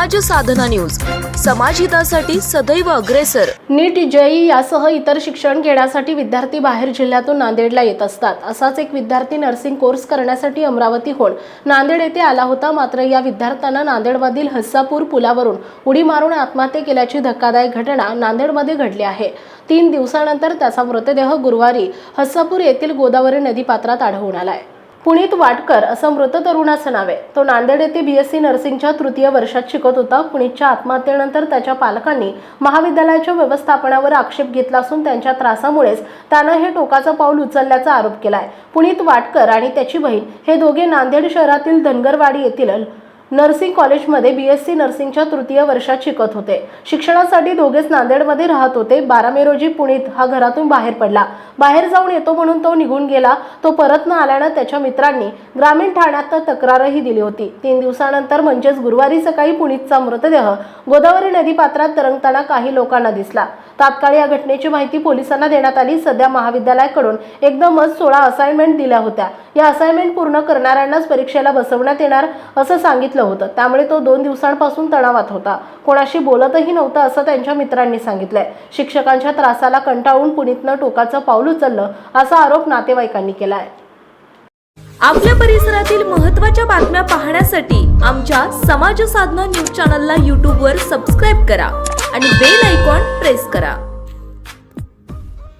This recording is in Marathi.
साधना न्यूज. समाजहितासाठी सदैव अग्रेसर. नीट जेई यासह इतर शिक्षण घेण्यासाठी विद्यार्थी बाहेर जिल्ह्यातून नांदेडला येत असतात. असाच एक विद्यार्थी नर्सिंग कोर्स करण्यासाठी अमरावतीहून नांदेड येथे आला होता मात्र या विद्यार्थ्यांना नांदेडमधील हस्सापूर पुलावरून उडी मारून आत्महत्या केल्याची धक्कादायक घटना नांदेडमध्ये घडली आहे. तीन दिवसानंतर त्याचा मृतदेह गुरुवारी हस्सापूर येथील गोदावरी नदीपात्रात आढळून आलाय. पुनीत वाटकर असं मृत तरुणाचं नाव आहे. तो नांदेड येथे बीएससी नर्सिंगच्या तृतीय वर्षात शिकत होता. पुनीतच्या आत्महत्येनंतर त्याच्या पालकांनी महाविद्यालयाच्या व्यवस्थापनावर आक्षेप घेतला असून त्यांच्या त्रासामुळेच त्यानं हे टोकाचं पाऊल उचलल्याचा आरोप केला आहे पुनीत वाटकर आणि त्याची बहीण हे दोघे नांदेड शहरातील धनगरवाडी येथील नर्सिंग कॉलेजमध्ये बी एस सी नर्सिंगच्या तृतीय वर्षात शिकत होते. शिक्षणासाठी दोघेच नांदेडमध्ये राहत होते. बारा मे रोजी पुणेत हा घरातून बाहेर पडला. बाहेर जाऊन येतो म्हणून तो निघून गेला. तो परत न आल्यानं त्याच्या मित्रांनी ग्रामीण ठाण्यात तक्रारही दिली होती. तीन दिवसानंतर म्हणजेच गुरुवारी सकाळी पुणीतचा मृतदेह गोदावरी नदीपात्रात तरंगताना काही लोकांना दिसला. तात्काळ या घटनेची माहिती पोलिसांना देण्यात आली. सध्या महाविद्यालयाकडून एकदमच सोळा असाइनमेंट दिल्या होत्या. या असाइनमेंट पूर्ण करणाऱ्यांनाच परीक्षेला बसवण्यात येणार असं सांगितलं होतं. त्यामुळे तो दोन दिवसांपासून तणावात होता. कोणाशी बोलतही नव्हता असं त्यांच्या मित्रांनी सांगितलंय. शिक्षकांच्या त्रासाला कंटाळून पुनीतनं टोकाचं पाऊल उचललं असा आरोप नातेवाईकांनी केलाय. आपल्या परिसरातील महत्त्वाच्या बातम्या पाहण्यासाठी आमच्या समाज साधना न्यूज चॅनलला यूट्यूबवर सबस्क्राईब करा आणि बेल आयकॉन प्रेस करा.